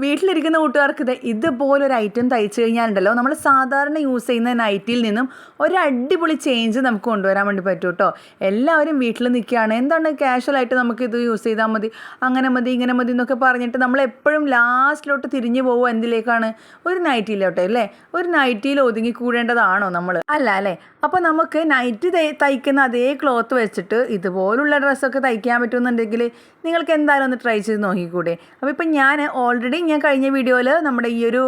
വീട്ടിലിരിക്കുന്ന കൂട്ടുകാർക്ക് ഇത് ഇതുപോലൊരു ഐറ്റം തയ്ച്ചു കഴിഞ്ഞാലുണ്ടല്ലോ നമ്മൾ സാധാരണ യൂസ് ചെയ്യുന്ന നൈറ്റിൽ നിന്നും ഒരു അടിപൊളി ചേഞ്ച് നമുക്ക് കൊണ്ടുവരാൻ വേണ്ടി പറ്റും കേട്ടോ. എല്ലാവരും വീട്ടിൽ നിൽക്കുകയാണ്. എന്താണ് കാഷ്വലായിട്ട് നമുക്ക് ഇത് യൂസ് ചെയ്താൽ മതി? അങ്ങനെ മതി ഇങ്ങനെ മതി എന്നൊക്കെ പറഞ്ഞിട്ട് നമ്മൾ എപ്പോഴും ലാസ്റ്റിലോട്ട് തിരിഞ്ഞു പോകുക എന്തിലേക്കാണ്? ഒരു നൈറ്റിയിലോട്ടെ അല്ലേ? ഒരു നൈറ്റിയിൽ ഒതുങ്ങി കൂടേണ്ടതാണോ നമ്മൾ അല്ല അല്ലേ? അപ്പോൾ നമുക്ക് നൈറ്റ് തയ്ക്കുന്ന അതേ ക്ലോത്ത് വെച്ചിട്ട് ഇതുപോലുള്ള ഡ്രസ്സൊക്കെ തയ്ക്കാൻ പറ്റുമെന്നുണ്ടെങ്കിൽ നിങ്ങൾക്ക് എന്തായാലും ഒന്ന് ട്രൈ ചെയ്ത് നോക്കിക്കൂടെ. അപ്പോൾ ഇപ്പം ഞാൻ ഓൾറെഡി ഞാൻ കഴിഞ്ഞ വീഡിയോയിൽ നമ്മുടെ ഈ ഒരു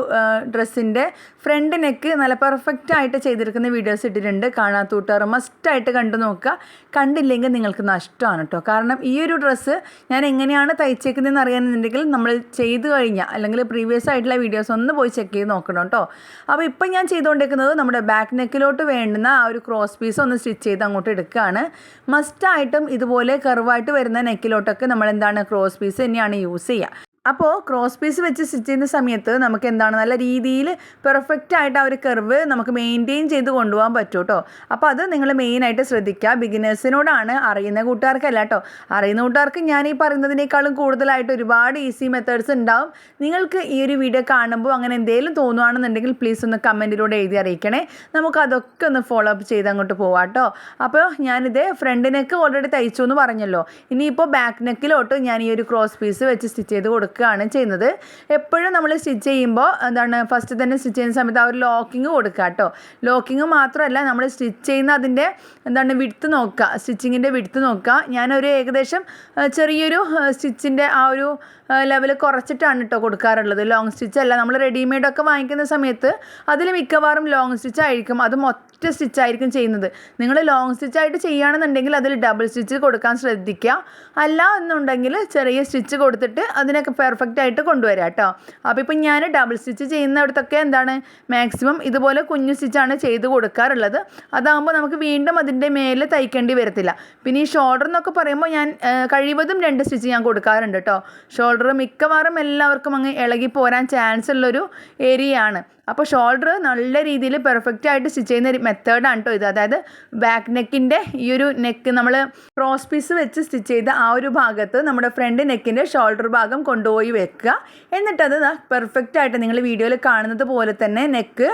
ഡ്രസ്സിന്റെ ഫ്രണ്ട് നെക്ക് നല്ല പെർഫെക്റ്റ് ആയിട്ട് ചെയ്തിരിക്കുന്ന വീഡിയോസ് ഇട്ടിട്ടുണ്ട്. കൂട്ടുകാർ മസ്റ്റായിട്ട് കണ്ടു നോക്കുക. കണ്ടില്ലെങ്കിൽ നിങ്ങൾക്ക് നഷ്ടമാണ് കേട്ടോ. കാരണം ഈ ഒരു ഡ്രസ്സ് ഞാൻ എങ്ങനെയാണ് തയ്ച്ചേക്കുന്നതെന്ന് അറിയാനുണ്ടെങ്കിൽ നമ്മൾ ചെയ്തു കഴിഞ്ഞാൽ അല്ലെങ്കിൽ പ്രീവിയസ് ആയിട്ടുള്ള വീഡിയോസ് ഒന്ന് പോയി ചെക്ക് ചെയ്ത് നോക്കണം കേട്ടോ. അപ്പോൾ ഇപ്പം ഞാൻ ചെയ്തുകൊണ്ടിരിക്കുന്നത് നമ്മുടെ ബാക്ക് നെക്കിലോട്ട് വേണ്ടുന്ന ആ ഒരു ക്രോസ് പീസ് ഒന്ന് സ്റ്റിച്ച് ചെയ്ത് അങ്ങോട്ട് എടുക്കുകയാണ്. മസ്റ്റായിട്ടും ഇതുപോലെ കർവായിട്ട് വരുന്ന നെക്കിലോട്ടൊക്കെ നമ്മൾ എന്താണ് ക്രോസ് പീസ് തന്നെയാണ് യൂസ് ചെയ്യുക. അപ്പോൾ ക്രോസ് പീസ് വെച്ച് സ്റ്റിച്ച് ചെയ്യുന്ന സമയത്ത് നമുക്ക് എന്താണ് നല്ല രീതിയിൽ പെർഫെക്റ്റ് ആയിട്ട് ആ ഒരു കർവ് നമുക്ക് മെയിന്റെയിൻ ചെയ്ത് കൊണ്ടുപോകാൻ പറ്റും കേട്ടോ അപ്പോൾ അത് നിങ്ങൾ മെയിനായിട്ട് ശ്രദ്ധിക്കുക. ബിഗിനേഴ്സിനോടാണ് അറിയുന്ന കൂട്ടുകാർക്കല്ല കേട്ടോ അറിയുന്ന കൂട്ടുകാർക്ക് ഞാൻ ഈ പറയുന്നതിനേക്കാളും കൂടുതലായിട്ട് ഒരുപാട് ഈസി മെത്തേഡ്സ് ഉണ്ടാവും. നിങ്ങൾക്ക് ഈ ഒരു വീഡിയോ കാണുമ്പോൾ അങ്ങനെ എന്തെങ്കിലും തോന്നുകയാണെന്നുണ്ടെങ്കിൽ പ്ലീസ് ഒന്ന് കമന്റിലൂടെ എഴുതി അറിയിക്കണേ. നമുക്ക് അതൊക്കെ ഒന്ന് ഫോളോ അപ്പ് ചെയ്ത് അങ്ങോട്ട് പോവാം കേട്ടോ അപ്പോൾ ഞാനിത് ഫ്രണ്ട് നെക്ക് ഓൾറെഡി തയ്ച്ചു എന്ന് പറഞ്ഞല്ലോ. ഇനിയിപ്പോൾ ബാക്ക് നെക്കിലോട്ട് ഞാൻ ഈ ഒരു ക്രോസ് പീസ് വെച്ച് സ്റ്റിച്ച് ചെയ്ത് കൊടുക്കുകയാണ് ചെയ്യുന്നത്. എപ്പോഴും നമ്മൾ സ്റ്റിച്ച് ചെയ്യുമ്പോൾ എന്താണ് ഫസ്റ്റ് തന്നെ സ്റ്റിച്ച് ചെയ്യുന്ന സമയത്ത് ആ ഒരു ലോക്കിങ് കൊടുക്കുക കേട്ടോ. ലോക്കിങ് മാത്രമല്ല നമ്മൾ സ്റ്റിച്ച് ചെയ്യുന്ന അതിന്റെ എന്താണ് വിടുത്ത് നോക്കുക. സ്റ്റിച്ചിങ്ങിന്റെ വിടുത്ത് നോക്കുക. ഞാനൊരു ഏകദേശം ചെറിയൊരു സ്റ്റിച്ചിന്റെ ആ ഒരു ലെവൽ കുറച്ചിട്ടാണ് കേട്ടോ കൊടുക്കാറുള്ളത്. ലോങ് സ്റ്റിച്ച് അല്ല. നമ്മൾ റെഡിമെയ്ഡൊക്കെ വാങ്ങിക്കുന്ന സമയത്ത് അതിൽ മിക്കവാറും ലോങ് സ്റ്റിച്ച് ആയിരിക്കും. അത് ഒറ്റ സ്റ്റിച്ച് ആയിരിക്കും ചെയ്യുന്നത്. നിങ്ങൾ ലോങ് സ്റ്റിച്ച് ആയിട്ട് ചെയ്യുകയാണെന്നുണ്ടെങ്കിൽ അതിൽ ഡബിൾ സ്റ്റിച്ച് കൊടുക്കാൻ ശ്രദ്ധിക്കുക. അല്ല എന്നുണ്ടെങ്കിൽ ചെറിയ സ്റ്റിച്ച് കൊടുത്തിട്ട് അതിനൊക്കെ പെർഫെക്റ്റ് ആയിട്ട് കൊണ്ടുവരാം കേട്ടോ അപ്പോൾ ഇപ്പം ഞാൻ ഡബിൾ സ്റ്റിച്ച് ചെയ്യുന്നിടത്തൊക്കെ എന്താണ് മാക്സിമം ഇതുപോലെ കുഞ്ഞു സ്റ്റിച്ചാണ് ചെയ്ത് കൊടുക്കാറുള്ളത്. അതാകുമ്പോൾ നമുക്ക് വീണ്ടും അതിന്റെ മേലെ തയ്ക്കേണ്ടി വരത്തില്ല. പിന്നെ ഈ ഷോൾഡർ എന്നൊക്കെ പറയുമ്പോൾ ഞാൻ കഴിവതും രണ്ട് സ്റ്റിച്ച് ഞാൻ കൊടുക്കാറുണ്ട് കേട്ടോ ഷോൾഡർ മിക്കവാറും എല്ലാവർക്കും അങ്ങ് ഇളകി പോരാൻ ചാൻസ് ഉള്ളൊരു ഏരിയയാണ് അപ്പോൾ ഷോൾഡർ നല്ല രീതിയിൽ പെർഫെക്റ്റ് ആയിട്ട് സ്റ്റിച്ച് ചെയ്യുന്ന ഒരു മെത്തേഡാണ് കേട്ടോ ഇത്. അതായത് ബാക്ക് നെക്കിന്റെ ഈ ഒരു നെക്ക് നമ്മൾ ക്രോസ് പീസ് വെച്ച് സ്റ്റിച്ച് ചെയ്ത ആ ഒരു ഭാഗത്ത് നമ്മുടെ ഫ്രണ്ട് നെക്കിന്റെ ഷോൾഡർ ഭാഗം കൊണ്ടുപോയി വെക്കുക. എന്നിട്ടത് പെർഫെക്റ്റ് ആയിട്ട് നിങ്ങൾ വീഡിയോയിൽ കാണുന്നത് പോലെ തന്നെ നെക്ക്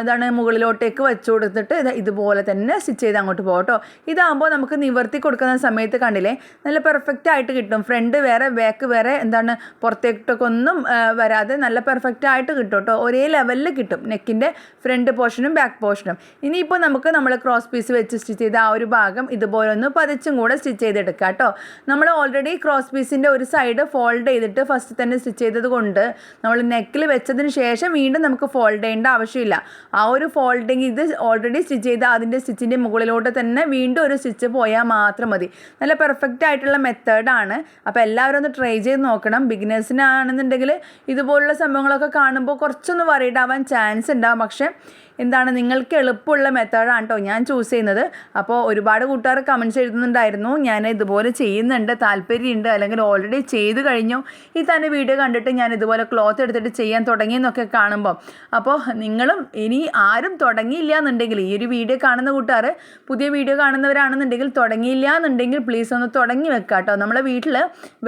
ഇതാണ് മുകളിലോട്ടേക്ക് വെച്ച് കൊടുത്തിട്ട് ഇത് ഇതുപോലെ തന്നെ സ്റ്റിച്ച് ചെയ്ത് അങ്ങോട്ട് പോകും കേട്ടോ. ഇതാകുമ്പോൾ നമുക്ക് നിവർത്തി കൊടുക്കുന്ന സമയത്ത് കണ്ടില്ലേ നല്ല പെർഫെക്റ്റ് ആയിട്ട് കിട്ടും. ഫ്രണ്ട് വേറെ ബാക്ക് വേറെ എന്താണ് പുറത്തേക്കൊക്കെ ഒന്നും വരാതെ നല്ല പെർഫെക്റ്റ് ആയിട്ട് കിട്ടും കേട്ടോ. ഒരേ ലെവലിൽ കിട്ടും നെക്കിന്റെ ഫ്രണ്ട് പോർഷനും ബാക്ക് പോർഷനും ഇനിയിപ്പോൾ നമുക്ക് നമ്മൾ ക്രോസ് പീസ് വെച്ച് സ്റ്റിച്ച് ചെയ്ത ആ ഒരു ഭാഗം ഇതുപോലെ ഒന്ന് പതിച്ചും കൂടെ സ്റ്റിച്ച് ചെയ്തെടുക്കാം കേട്ടോ. നമ്മൾ ഓൾറെഡി ക്രോസ് പീസിന്റെ ഒരു സൈഡ് ഫോൾഡ് ചെയ്തിട്ട് ഫസ്റ്റ് തന്നെ സ്റ്റിച്ച് ചെയ്തത് കൊണ്ട് നമ്മൾ നെക്കിൽ വെച്ചതിന് ശേഷം വീണ്ടും നമുക്ക് ഫോൾഡ് ചെയ്യേണ്ട ആവശ്യമില്ല. ആ ഒരു ഫോൾഡിങ് ഇത് ഓൾറെഡി സ്റ്റിച്ച് ചെയ്ത അതിന്റെ സ്റ്റിച്ചിന്റെ മുകളിലോട്ട് തന്നെ വീണ്ടും ഒരു സ്റ്റിച്ച് പോയാൽ മാത്രം മതി. നല്ല പെർഫെക്റ്റ് ആയിട്ടുള്ള മെത്തേഡാണ് അപ്പോൾ എല്ലാവരും ഒന്ന് ട്രൈ ചെയ്ത് നോക്കണം. ബിഗിനേഴ്സിനാണെന്നുണ്ടെങ്കിൽ ഇതുപോലുള്ള സംഭവങ്ങളൊക്കെ കാണുമ്പോൾ കുറച്ചൊന്ന് വറീഡ് ആവാൻ ചാൻസ് ഉണ്ടാവും. പക്ഷേ എന്താണ് നിങ്ങൾക്ക് എളുപ്പമുള്ള മെത്തേഡാണ് കേട്ടോ ഞാൻ ചൂസ് ചെയ്യുന്നത്. അപ്പോൾ ഒരുപാട് കൂട്ടുകാർ കമൻസ് എഴുതുന്നുണ്ടായിരുന്നു. ഞാൻ ഇതുപോലെ ചെയ്യുന്നുണ്ട് താല്പര്യമുണ്ട് അല്ലെങ്കിൽ ഓൾറെഡി ചെയ്ത് കഴിഞ്ഞു. ഈ തന്നെ വീഡിയോ കണ്ടിട്ട് ഞാൻ ഇതുപോലെ ക്ലോത്ത് എടുത്തിട്ട് ചെയ്യാൻ തുടങ്ങിയെന്നൊക്കെ കാണുമ്പോൾ അപ്പോൾ നിങ്ങളും ഇനി ആരും തുടങ്ങിയില്ല എന്നുണ്ടെങ്കിൽ ഈ ഒരു വീഡിയോ കാണുന്ന കൂട്ടുകാർ പുതിയ വീഡിയോ കാണുന്നവരാണെന്നുണ്ടെങ്കിൽ തുടങ്ങിയില്ല എന്നുണ്ടെങ്കിൽ പ്ലീസ് ഒന്ന് തുടങ്ങി വെക്കുക കേട്ടോ നമ്മളെ വീട്ടിൽ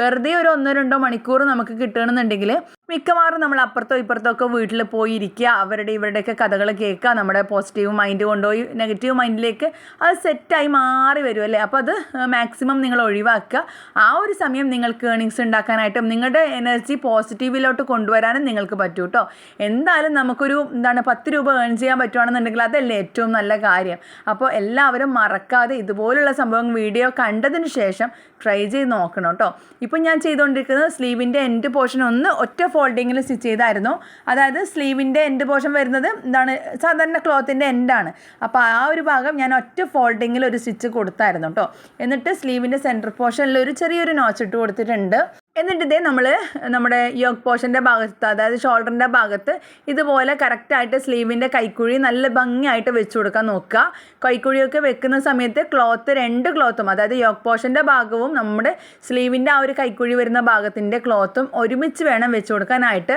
വെറുതെ ഒരു ഒന്നോ രണ്ടോ മണിക്കൂർ നമുക്ക് കിട്ടുകയാണെന്നുണ്ടെങ്കിൽ മിക്കവാറും നമ്മൾ അപ്പുറത്തോ ഇപ്പുറത്തോ ഒക്കെ വീട്ടിൽ പോയി ഇരിക്കുക അവരുടെ ഇവരുടെയൊക്കെ കഥകൾ കേൾക്കുക നമ്മുടെ പോസിറ്റീവ് മൈൻഡ് കൊണ്ടുപോയി നെഗറ്റീവ് മൈൻഡിലേക്ക് അത് സെറ്റായി മാറി വരും അല്ലേ? അപ്പോൾ അത് മാക്സിമം നിങ്ങൾ ഒഴിവാക്കുക. ആ ഒരു സമയം നിങ്ങൾക്ക് ഏണിങ്സ് ഉണ്ടാക്കാനായിട്ടും നിങ്ങളുടെ എനർജി പോസിറ്റീവിലോട്ട് കൊണ്ടുവരാനും നിങ്ങൾക്ക് പറ്റൂ കേട്ടോ എന്തായാലും നമുക്കൊരു എന്താണ് പത്ത് രൂപ ഏൺ ചെയ്യാൻ പറ്റുകയാണെന്നുണ്ടെങ്കിൽ അതല്ലേ ഏറ്റവും നല്ല കാര്യം. അപ്പോൾ എല്ലാവരും മറക്കാതെ ഇതുപോലുള്ള സംഭവം വീഡിയോ കണ്ടതിന് ശേഷം ട്രൈ ചെയ്ത് നോക്കണം കേട്ടോ ഇപ്പം ഞാൻ ചെയ്തുകൊണ്ടിരിക്കുന്നത് സ്ലീവിന്റെ എൻഡ് പോർഷൻ ഒന്ന് ഒറ്റ ഫോൾഡിങ്ങിൽ സ്റ്റിച്ച് ചെയ്തായിരുന്നു. അതായത് സ്ലീവിന്റെ എൻഡ് പോർഷൻ വരുന്നത് എന്താണ്? സാധാരണ ക്ലോത്തിന്റെ എൻഡാണ് അപ്പോൾ ആ ഒരു ഭാഗം ഞാൻ ഒറ്റ ഫോൾഡിങ്ങിൽ ഒരു സ്റ്റിച്ച് കൊടുത്തായിരുന്നു കേട്ടോ എന്നിട്ട് സ്ലീവിന്റെ സെന്റർ പോർഷനിൽ ഒരു ചെറിയൊരു നോച്ചിട്ട് കൊടുത്തിട്ടുണ്ട്. എന്നിട്ട് ഇതേ നമ്മൾ നമ്മുടെ യോഗ് പോഷന്റെ ഭാഗത്ത് അതായത് ഷോൾഡറിന്റെ ഭാഗത്ത് ഇതുപോലെ കറക്റ്റായിട്ട് സ്ലീവിന്റെ കൈക്കുഴി നല്ല ഭംഗിയായിട്ട് വെച്ച് കൊടുക്കാൻ നോക്കുക. കൈക്കുഴിയൊക്കെ വെക്കുന്ന സമയത്ത് ക്ലോത്ത് രണ്ട് ക്ലോത്തും അതായത് യോഗ് പോഷന്റെ ഭാഗവും നമ്മുടെ സ്ലീവിന്റെ ആ ഒരു കൈക്കുഴി വരുന്ന ഭാഗത്തിന്റെ ക്ലോത്തും ഒരുമിച്ച് വേണം വെച്ച് കൊടുക്കാനായിട്ട്.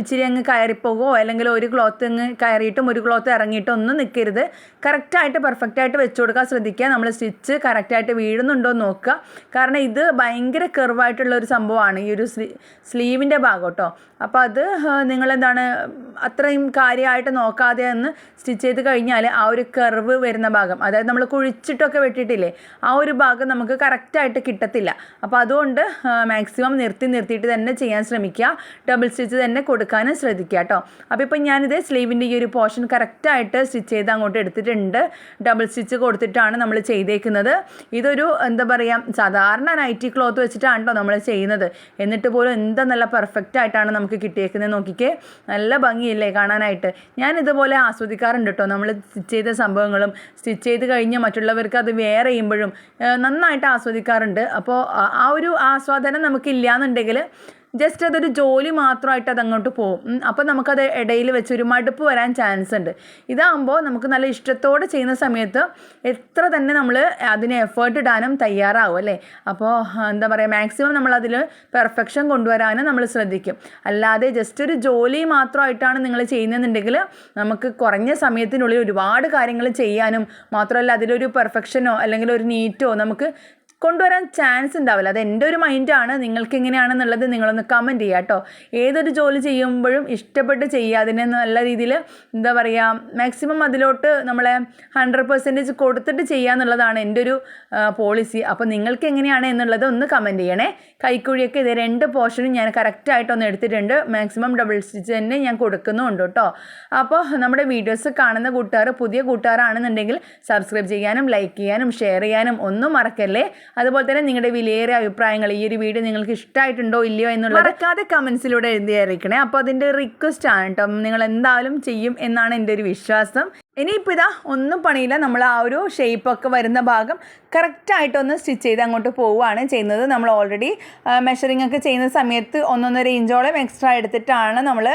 ഇച്ചിരി അങ്ങ് കയറിപ്പോകുമോ അല്ലെങ്കിൽ ഒരു ക്ലോത്ത് അങ്ങ് കയറിയിട്ടും ഒരു ക്ലോത്ത് ഇറങ്ങിയിട്ടും ഒന്നും നിൽക്കരുത് കറക്റ്റായിട്ട് പെർഫെക്റ്റായിട്ട് വെച്ച് കൊടുക്കാൻ ശ്രദ്ധിക്കുക. നമ്മൾ സ്റ്റിച്ച് കറക്റ്റായിട്ട് വീഴുന്നുണ്ടോ എന്ന് നോക്കുക. കാരണം ഇത് ഭയങ്കര കെർവായിട്ടുള്ള ഒരു സംഭവം സംഭവമാണ്. ഈ ഒരു സ്ലീ സ്ലീവിന്റെ ഭാഗം കേട്ടോ അപ്പോൾ അത് നിങ്ങളെന്താണ് അത്രയും കാര്യമായിട്ട് നോക്കാതെ ഒന്ന് സ്റ്റിച്ച് ചെയ്ത് കഴിഞ്ഞാൽ ആ ഒരു കർവ് വരുന്ന ഭാഗം അതായത് നമ്മൾ കുഴിച്ചിട്ടൊക്കെ വെട്ടിയിട്ടില്ലേ ആ ഒരു ഭാഗം നമുക്ക് കറക്റ്റായിട്ട് കിട്ടത്തില്ല. അപ്പോൾ അതുകൊണ്ട് മാക്സിമം നിർത്തി നിർത്തിയിട്ട് തന്നെ ചെയ്യാൻ ശ്രമിക്കുക. ഡബിൾ സ്റ്റിച്ച് തന്നെ കൊടുക്കാനും ശ്രദ്ധിക്കുക കേട്ടോ. അപ്പോൾ ഇപ്പം ഞാനിത് സ്ലീവിന്റെ ഈ ഒരു പോർഷൻ കറക്റ്റായിട്ട് സ്റ്റിച്ച് ചെയ്ത് അങ്ങോട്ട് എടുത്തിട്ടുണ്ട്. ഡബിൾ സ്റ്റിച്ച് കൊടുത്തിട്ടാണ് നമ്മൾ ചെയ്തേക്കുന്നത്. ഇതൊരു എന്താ പറയുക സാധാരണ നൈറ്റി ക്ലോത്ത് വെച്ചിട്ടാണ് കേട്ടോ നമ്മൾ ചെയ്യുന്നത്. എന്നിട്ട് പോലും എന്താ നല്ല പെർഫെക്റ്റ് ആയിട്ടാണ് നമുക്ക് കിട്ടിയേക്കുന്നത് നോക്കിക്കേ. നല്ല ഭംഗിയില്ലേ കാണാനായിട്ട്. ഞാൻ ഇതുപോലെ ആസ്വദിക്കാറുണ്ട് കേട്ടോ. നമ്മൾ സ്റ്റിച്ച് ചെയ്ത സംഭവങ്ങളും സ്റ്റിച്ച് ചെയ്ത് കഴിഞ്ഞ് മറ്റുള്ളവർക്ക് അത് വെയർ ചെയ്യുമ്പോഴും നന്നായിട്ട് ആസ്വദിക്കാറുണ്ട്. അപ്പോൾ ആ ഒരു ആസ്വാദനം നമുക്കില്ല എന്നുണ്ടെങ്കിൽ ജസ്റ്റ് അതൊരു ജോലി മാത്രമായിട്ട് അതങ്ങോട്ട് പോകും. അപ്പോൾ നമുക്കത് ഇടയിൽ വെച്ച് ഒരു മടുപ്പ് വരാൻ ചാൻസ് ഉണ്ട്. ഇതാകുമ്പോൾ നമുക്ക് നല്ല ഇഷ്ടത്തോടെ ചെയ്യുന്ന സമയത്ത് എത്ര തന്നെ നമ്മൾ അതിന് എഫേർട്ട് ഇടാനും തയ്യാറാവും അല്ലേ? അപ്പോൾ എന്താ പറയുക മാക്സിമം നമ്മളതിൽ പെർഫെക്ഷൻ കൊണ്ടുവരാനും നമ്മൾ ശ്രദ്ധിക്കും. അല്ലാതെ ജസ്റ്റ് ഒരു ജോലി മാത്രമായിട്ടാണ് നിങ്ങൾ ചെയ്യുന്നതെന്നുണ്ടെങ്കിൽ നമുക്ക് കുറഞ്ഞ സമയത്തിനുള്ളിൽ ഒരുപാട് കാര്യങ്ങൾ ചെയ്യാനും മാത്രമല്ല അതിലൊരു പെർഫെക്ഷനോ അല്ലെങ്കിൽ ഒരു നീറ്റോ നമുക്ക് കൊണ്ടുവരാൻ ചാൻസ് ഉണ്ടാവില്ല. അത് എന്റെ ഒരു മൈൻഡാണ് നിങ്ങൾക്ക് എങ്ങനെയാണെന്നുള്ളത് നിങ്ങളൊന്ന് കമന്റ് ചെയ്യുക കേട്ടോ. ഏതൊരു ജോലി ചെയ്യുമ്പോഴും ഇഷ്ടപ്പെട്ട് ചെയ്യുക. അതിനെ നല്ല രീതിയിൽ എന്താ പറയുക മാക്സിമം അതിലോട്ട് നമ്മളെ ഹൺഡ്രഡ് പെർസെന്റേജ് കൊടുത്തിട്ട് ചെയ്യുക എന്നുള്ളതാണ് എന്റെ ഒരു പോളിസി അപ്പോൾ നിങ്ങൾക്ക് എങ്ങനെയാണ് എന്നുള്ളത് ഒന്ന് കമന്റ് ചെയ്യണേ. കൈക്കുഴിയൊക്കെ ഇത് രണ്ട് പോർഷനും ഞാൻ കറക്റ്റായിട്ടൊന്ന് എടുത്തിട്ടുണ്ട്. മാക്സിമം ഡബിൾ സ്റ്റിച്ച് തന്നെ ഞാൻ കൊടുക്കുന്നുണ്ട് കേട്ടോ. അപ്പോൾ നമ്മുടെ വീഡിയോസ് കാണുന്ന കൂട്ടുകാർ പുതിയ കൂട്ടുകാരാണെന്നുണ്ടെങ്കിൽ സബ്സ്ക്രൈബ് ചെയ്യാനും ലൈക്ക് ചെയ്യാനും ഷെയർ ചെയ്യാനും ഒന്നും മറക്കല്ലേ. അതുപോലെ തന്നെ നിങ്ങളുടെ വിലയേറിയ അഭിപ്രായങ്ങൾ ഈ ഒരു വീഡിയോ നിങ്ങൾക്ക് ഇഷ്ടമായിട്ടുണ്ടോ ഇല്ലയോ എന്നുള്ളത് മറക്കാതെ കമൻസിലൂടെ എഴുതി അറിയിക്കണേ അപ്പോൾ അതിന്റെ റിക്വസ്റ്റ് ആണ് കേട്ടോ നിങ്ങൾ എന്തായാലും ചെയ്യും എന്നാണ് എന്റെ ഒരു വിശ്വാസം. ഇനിയിപ്പോൾ ഇതാ ഒന്നും പണിയില്ല. നമ്മൾ ആ ഒരു ഷേപ്പൊക്കെ വരുന്ന ഭാഗം കറക്റ്റായിട്ടൊന്ന് സ്റ്റിച്ച് ചെയ്ത് അങ്ങോട്ട് പോവുകയാണ് ചെയ്യുന്നത്. നമ്മൾ ഓൾറെഡി മെഷറിംഗ് ഒക്കെ ചെയ്യുന്ന സമയത്ത് ഒന്നൊന്നര ഇഞ്ചോളം എക്സ്ട്രാ എടുത്തിട്ടാണ് നമ്മൾ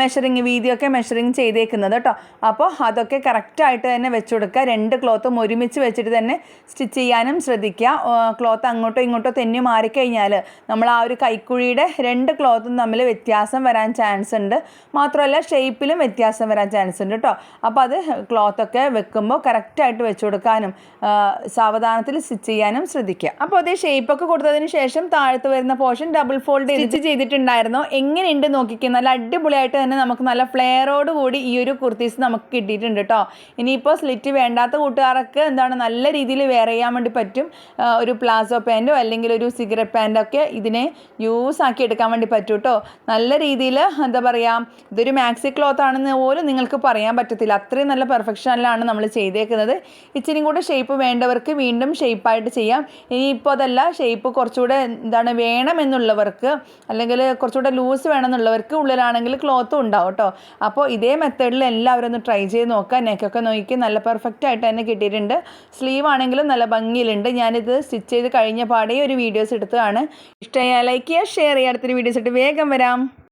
മെഷറിംഗ് വീതിയൊക്കെ മെഷറിംഗ് ചെയ്തേക്കുന്നത് കേട്ടോ അപ്പോൾ അതൊക്കെ കറക്റ്റായിട്ട് തന്നെ വെച്ച് കൊടുക്കുക. രണ്ട് ക്ലോത്തും ഒരുമിച്ച് വെച്ചിട്ട് തന്നെ സ്റ്റിച്ച് ചെയ്യാനും ശ്രദ്ധിക്കുക. ക്ലോത്ത് അങ്ങോട്ടോ ഇങ്ങോട്ടോ തെന്നി മാറിക്കഴിഞ്ഞാൽ നമ്മൾ ആ ഒരു കൈക്കുഴിയുടെ രണ്ട് ക്ലോത്തും തമ്മിൽ വ്യത്യാസം വരാൻ ചാൻസ് ഉണ്ട്. മാത്രമല്ല ഷേപ്പിലും വ്യത്യാസം വരാൻ ചാൻസ് ഉണ്ട് കേട്ടോ അപ്പോൾ അത് ക്ലോത്തൊക്കെ വെക്കുമ്പോൾ കറക്റ്റായിട്ട് വെച്ച് കൊടുക്കാനും സാവധാനത്തിൽ സ്റ്റിച്ച് ചെയ്യാനും ശ്രദ്ധിക്കുക. അപ്പോൾ അതേ ഷേപ്പൊക്കെ കൊടുത്തതിന് ശേഷം താഴത്ത് വരുന്ന പോർഷൻ ഡബിൾ ഫോൾഡ് സ്റ്റിച്ച് ചെയ്തിട്ടുണ്ടായിരുന്നോ. എങ്ങനെയുണ്ട് നോക്കിക്കുക നല്ല അടിപൊളിയായിട്ട് തന്നെ നമുക്ക് നല്ല ഫ്ലെയറോട് കൂടി ഈ ഒരു കുർത്തീസ് നമുക്ക് കിട്ടിയിട്ടുണ്ട് കേട്ടോ ഇനിയിപ്പോൾ സ്ലിറ്റ് വേണ്ടാത്ത കൂട്ടുകാർക്ക് എന്താണ് നല്ല രീതിയിൽ വെയർ ചെയ്യാൻ വേണ്ടി പറ്റും. ഒരു പ്ലാസോ പാന്റോ അല്ലെങ്കിൽ ഒരു സിഗരറ്റ് പാന്റോ ഒക്കെ ഇതിനെ യൂസ് ആക്കി എടുക്കാൻ വേണ്ടി പറ്റും കേട്ടോ നല്ല രീതിയിൽ എന്താ പറയുക ഇതൊരു മാക്സി ക്ലോത്ത് ആണെന്ന് പോലും നിങ്ങൾക്ക് പറയാൻ പറ്റത്തില്ല. അത്രയും നല്ല പെർഫെക്ഷനിലാണ് നമ്മൾ ചെയ്തേക്കുന്നത്. ഇച്ചിരി കൂടെ ഷേപ്പ് വേണ്ടവർക്ക് വീണ്ടും ഷേപ്പായിട്ട് ചെയ്യാം. ഇനിയിപ്പോൾ അതല്ല ഷേപ്പ് കുറച്ചുകൂടെ എന്താണ് വേണമെന്നുള്ളവർക്ക് അല്ലെങ്കിൽ കുറച്ചുകൂടെ ലൂസ് വേണമെന്നുള്ളവർക്ക് ഉള്ളിലാണെങ്കിൽ ക്ലോത്തും ഉണ്ടാവും കേട്ടോ. അപ്പോൾ ഇതേ മെത്തേഡിൽ എല്ലാവരും ഒന്ന് ട്രൈ ചെയ്ത് നോക്കുക. നെക്കൊക്കെ നോക്കി നല്ല പെർഫെക്റ്റ് ആയിട്ട് തന്നെ കിട്ടിയിട്ടുണ്ട്. സ്ലീവ് ആണെങ്കിലും നല്ല ഭംഗിയിലുണ്ട്. ഞാനിത് സ്റ്റിച്ച് ചെയ്ത് കഴിഞ്ഞ പാടേ ഒരു വീഡിയോസ് എടുത്തതാണ്. ഇഷ്ടമായ ലൈക്ക് ചെയ്യുക ഷെയർ ചെയ്യുക. അടുത്തൊരു വീഡിയോസ് ഇട്ട് വേഗം വരാം.